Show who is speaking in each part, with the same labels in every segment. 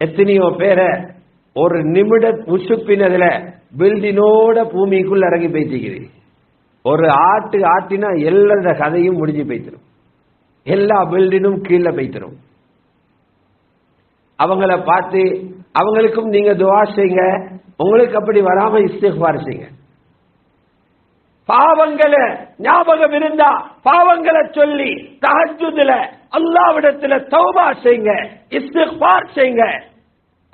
Speaker 1: எத்தனையோ பேரை ஒரு நிமிட உசுப்பினதுல பில்டினோட பூமிக்குள்ள இறங்கி போய்த்திக்குது ஒரு ஆட்டு ஆட்டினா எல்லா கதையும் முடிஞ்சு போய்த்திரும். எல்லா பில்டினும் கீழே போய்த்திரும். அவங்கள பார்த்து அவங்களுக்கும் நீங்க துவா செய்யுங்க உங்களுக்கு அப்படி வராம இஸ்திஃபார் செய்யுங்க பாவங்களை ஞாபகம் இருந்தா பாவங்களை சொல்லி தகஜுதுல அல்லாவிடத்துல தௌபா செய்யுங்க இஸ்திஃபார் செய்யுங்க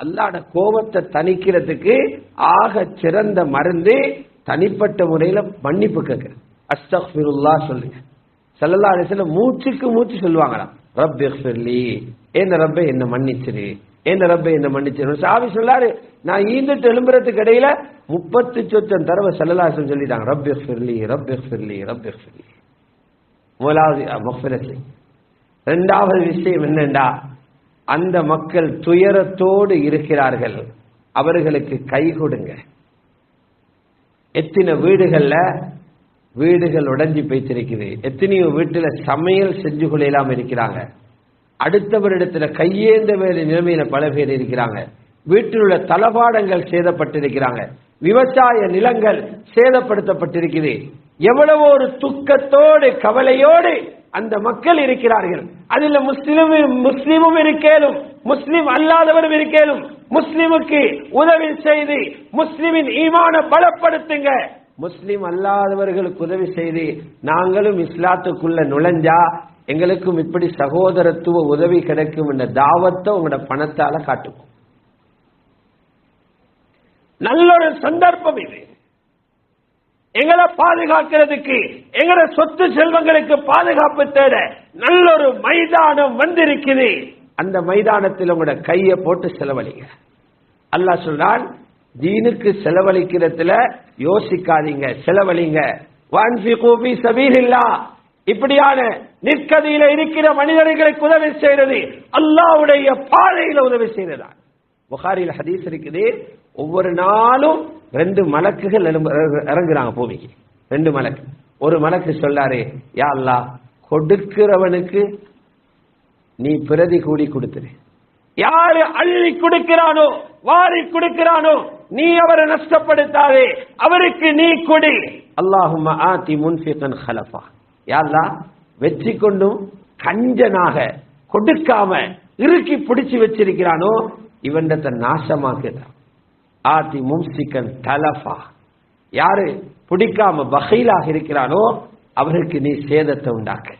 Speaker 1: அல்லாட கோபத்தை தணிக்கிறதுக்கு ஆக சிறந்த மருந்து தனிப்பட்ட முறையில மன்னிப்பு கேட்கிறது. அஸ்தக்ஃபிருல்லா சொல்லுங்க செல்லல்லா அலிஸ்ல மூச்சுக்கு மூச்சு சொல்லுவாங்களாம். ரப் எஃபிர்லி என்ன ரப்பை என்ன மன்னிச்சிரு? என்ன ரப்பை என்ன மன்னிச்சிரு? சாவி சொல்லாரு நான் ஈந்துட்டு எழும்புறதுக்கு இடையில முப்பத்து சொச்சம் தடவை செல்லலாசன் சொல்லிட்டாங்க. ரப் எஃபிர்லி ரப் எஃபிர்லி ரப் எஃபிர்லி முதலாவது மஃபிரத்து ரெண்டாவது விஷயம் என்னண்டா அந்த மக்கள் துயரத்தோடு இருக்கிறார்கள். அவர்களுக்கு கை கொடுங்க. எத்தனை வீடுகள்ல வீடுகள் உடஞ்சி போய்த்திருக்குது எத்தனையோ வீட்டுல சமையல் செஞ்சு கொள்ளலாம் இருக்கிறாங்க. அடுத்தவரிடத்துல கையேந்த வேலை நிலைமையில பல பேர் இருக்கிறாங்க. வீட்டில் உள்ள தளபாடங்கள் சேதப்பட்டிருக்கிறாங்க. விவசாய நிலங்கள் சேதப்படுத்தப்பட்டிருக்குது. எவ்வளவு ஒரு துக்கத்தோடு கவலையோடு அந்த மக்கள் இருக்கிறார்கள். அதில் முஸ்லிமும் முஸ்லிமும் இருக்கேலும் முஸ்லிம் அல்லாதவரும் இருக்கேலும் முஸ்லிமுக்கு உதவி செய்து முஸ்லிமின் ஈமான பலப்படுத்துங்க. முஸ்லிம் அல்லாதவர்களுக்கு உதவி செய்து நாங்களும் இஸ்லாத்துக்குள்ள நுழைஞ்சா எங்களுக்கும் இப்படி சகோதரத்துவ உதவி கிடைக்கும் என்ற தாவத்தை உங்களோட பணத்தால காட்டுவோம். நல்ல ஒரு சந்தர்ப்பம் இது. எங்களை பாதுகாக்கிறதுக்கு எங்களோட சொத்து செல்வங்களுக்கு பாதுகாப்பு தேட நல்ல ஒரு மைதானம் வந்திருக்குது. அந்த மைதானத்தில் உங்களோட கையை போட்டு செலவழிங்க. அல்லாஹ் சொல்றான் தீனுக்கு செலவழிக்கிறதுல யோசிக்காதீங்க செலவழிங்க. இப்படியான நிற்கதியில இருக்கிற மனிதர்களுக்கு உதவி செய்யறது அல்லாவுடைய பாதையில உதவி செய்யறதா. புகாரில் ஹதீஸ் இருக்குது ஒவ்வொரு நாளும் ரெண்டு மலக்குகள் இறங்குறாங்க பூமிக்கு. ரெண்டு மலக்கு. ஒரு மலக்கு சொல்லாரு யா அல்லா கொடுக்கிறவனுக்கு நீ பிரதி கூடி கொடுத்துரு. யாரு அள்ளி கொடுக்கிறானோ வாரி கொடுக்கிறானோ நீ அவரை நஷ்டப்படுத்தாதே அவருக்கு நீ கொடி. அல்லாஹும் ஆதி முன்ஃபிகன் ஹலஃபா. யாரா வெற்றி கொண்டும் கஞ்சனாக கொடுக்காம இறுக்கி பிடிச்சு வச்சிருக்கிறானோ இவன்டத்தை நாசமாக்குதான் ஆதி மும்சிக்கன் தலஃபா. யாரு? பிடிக்காம பகையிலாக இருக்கிறானோ அவருக்கு நீ சேதத்தை உண்டாக்கு.